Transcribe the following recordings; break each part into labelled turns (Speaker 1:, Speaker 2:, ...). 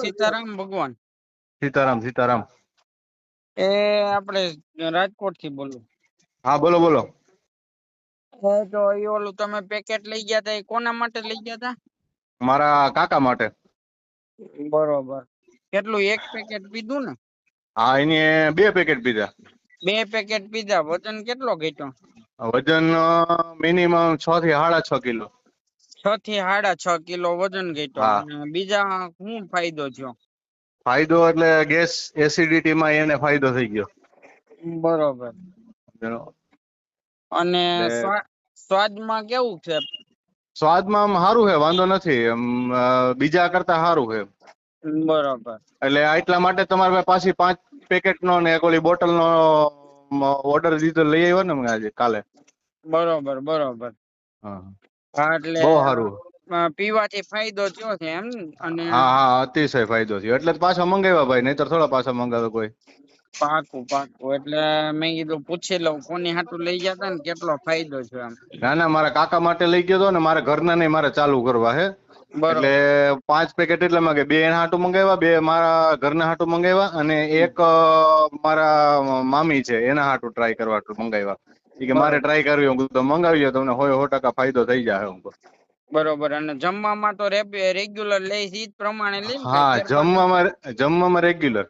Speaker 1: સીતારામ ભગવાન.
Speaker 2: સીતારામ સીતારામ.
Speaker 1: એ આપણે રાજકોટથી બોલું.
Speaker 2: હા બોલો બોલો.
Speaker 1: તો એ ઓલું તમે પેકેટ લઈ ગયા તા એ કોના માટે લઈ ગયા તા?
Speaker 2: મારા કાકા માટે.
Speaker 1: બરોબર. કેટલું એક પેકેટ પીધું ને?
Speaker 2: હા એની બે પેકેટ પીધા.
Speaker 1: બે પેકેટ પીધા. વજન કેટલો ઘટ્યો?
Speaker 2: વજન મિનિમમ છ થી સાડા છ કિલો.
Speaker 1: છ થી સાડા છ કિલો વજન ઘટ્યો બીજા શું ફાયદો થયો?
Speaker 2: ફાયદો એટલે ગેસ એસિડિટી માં એને ફાયદો થઈ ગયો.
Speaker 1: બરોબર. અને સ્વાદમાં કેવું છે?
Speaker 2: સ્વાદમાં સારું છે વાંધો નથી. બીજા કરતા સારું છે.
Speaker 1: બરોબર.
Speaker 2: એટલે એટલા માટે તમારે પાછી પાંચ પેકેટ નો ને એક ઓલી બોટલ નો ઓર્ડર દીધો લઈ આવ્યો ને આજે કાલે.
Speaker 1: બરોબર બરોબર.
Speaker 2: હા.
Speaker 1: હા એટલે
Speaker 2: બહુ સારું.
Speaker 1: પીવાથી ફાયદો થયો છે એમ અને
Speaker 2: હા હા અતિશય ફાયદો થયો. એટલે પાછા મંગાવ્યા ભાઈ નહીતર થોડા પાછા મંગાવે કોઈ.
Speaker 1: પાકું પાકું એટલે મેં કીધું પૂછી લઉં કોની હાટું લઈ ગયા તા ને કેટલો ફાયદો છે એમ.
Speaker 2: ના ના મારા કાકા માટે લઈ ગયો હતો ને મારા ઘરના નહીં મારે ચાલુ કરવા હે. એટલે પાંચ પેકેટ એટલે માગે બે એના હાટું મંગાવ્યા બે મારા ઘરના હાટું મંગાવ્યા અને એક મારા મામી છે એના હાટું ટ્રાય કરવા મંગાવ્યા. કે મારે ટ્રાય કરવી હું તો મંગાવી તમને હોય સો ટકા ફાયદો થઈ જાય હું
Speaker 1: બરોબર અને જમવામાં તો રેગ્યુલર લઈશ ઈ પ્રમાણે લઈ
Speaker 2: હા જમવામાં જમવામાં રેગ્યુલર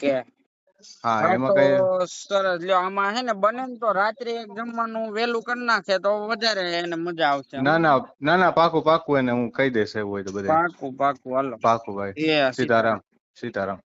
Speaker 1: કે?
Speaker 2: હા એમાં કઈ
Speaker 1: સરસ લ્યો આમાં હે ને બને તો રાત્રે એક જમવાનું વેલું કરી નાખે તો વધારે એને મજા આવશે
Speaker 2: ના ના ના ના પાકું પાકું એને હું કહી દઈશ એવું હોય તો બધા
Speaker 1: પાકું પાકું હાલો.
Speaker 2: પાકું ભાઈ. સીતારામ સીતારામ.